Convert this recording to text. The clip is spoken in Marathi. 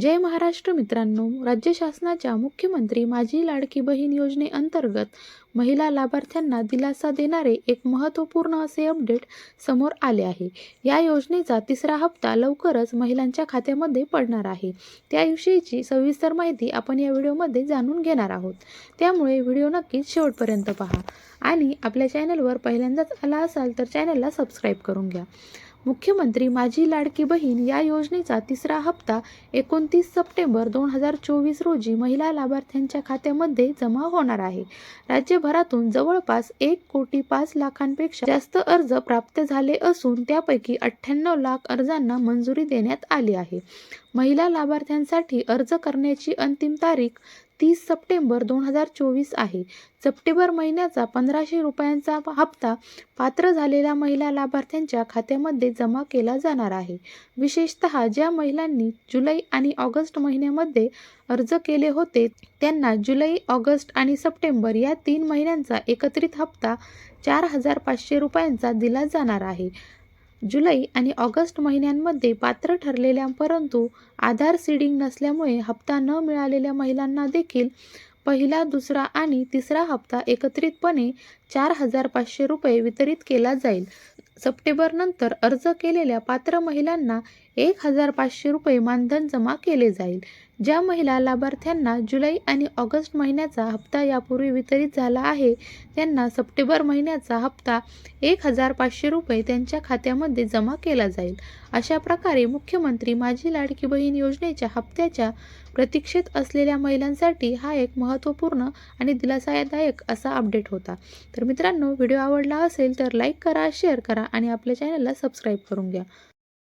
जय महाराष्ट्र मित्रांनो. राज्य शासनाच्या मुख्यमंत्री माझी लाडकी बहीण योजनेअंतर्गत महिला लाभार्थ्यांना दिलासा देणारे एक महत्त्वपूर्ण असे अपडेट समोर आले आहे. या योजनेचा तिसरा हप्ता लवकरच महिलांच्या खात्यामध्ये पडणार आहे. त्याविषयीची सविस्तर माहिती आपण या व्हिडिओमध्ये जाणून घेणार आहोत. त्यामुळे व्हिडिओ नक्कीच शेवटपर्यंत पहा. आणि आपल्या चॅनलवर पहिल्यांदाच आला असाल तर चॅनलला सबस्क्राईब करून घ्या. मुख्यमंत्री माझी लाडकी बहीण या योजनेचा तिसरा हप्ता एकोणतीस सप्टेंबर दोन हजार चोवीस रोजी महिला लाभार्थ्यांच्या खात्यामध्ये जमा होणार आहे. राज्यभरातून जवळपास एक कोटी पाच लाखांपेक्षा जास्त अर्ज प्राप्त झाले असून त्यापैकी अठ्ठ्याण्णव लाख अर्जांना मंजुरी देण्यात आली आहे. महिला लाभार्थ्यांसाठी अर्ज करण्याची अंतिम तारीख तीस सप्टेंबर दोन हजार चोवीस आहे. सप्टेंबर महिन्याचा पंधराशे रुपयांचा हप्ता पात्र झालेल्या महिला लाभार्थ्यांच्या खात्यामध्ये जमा केला जाणार आहे. विशेषतः ज्या महिलांनी जुलै आणि ऑगस्ट महिन्यामध्ये अर्ज केले होते त्यांना जुलै ऑगस्ट आणि सप्टेंबर या तीन महिन्यांचा एकत्रित हप्ता चार हजार पाचशे रुपयांचा दिला जाणार आहे. जुलै आणि ऑगस्ट महिन्यांमध्ये पात्र ठरलेल्या परंतु आधार सीडिंग नसल्यामुळे हप्ता न मिळालेल्या महिलांना देखील पहिला दुसरा आणि तिसरा हप्ता एकत्रितपणे चार हजार पाचशे रुपये वितरित केला जाईल. सप्टेंबरनंतर अर्ज केलेल्या पात्र महिलांना एक हजार पाचशे रुपये मानधन जमा केले जाईल. ज्या महिला लाभार्थ्यांना जुलै आणि ऑगस्ट महिन्याचा हप्ता यापूर्वी वितरित झाला आहे त्यांना सप्टेंबर महिन्याचा हप्ता एक हजार पाचशे रुपये त्यांच्या खात्यामध्ये जमा केला जाईल. अशा प्रकारे मुख्यमंत्री माझी लाडकी बहीण योजनेच्या हप्त्याच्या प्रतीक्षेत असलेल्या महिलांसाठी हा एक महत्त्वपूर्ण आणि दिलासादायक असा अपडेट होता. तर मित्रांनो व्हिडिओ आवडला असेल तर लाईक करा शेअर करा आणि आपल्या चॅनलला सबस्क्राईब करून घ्या.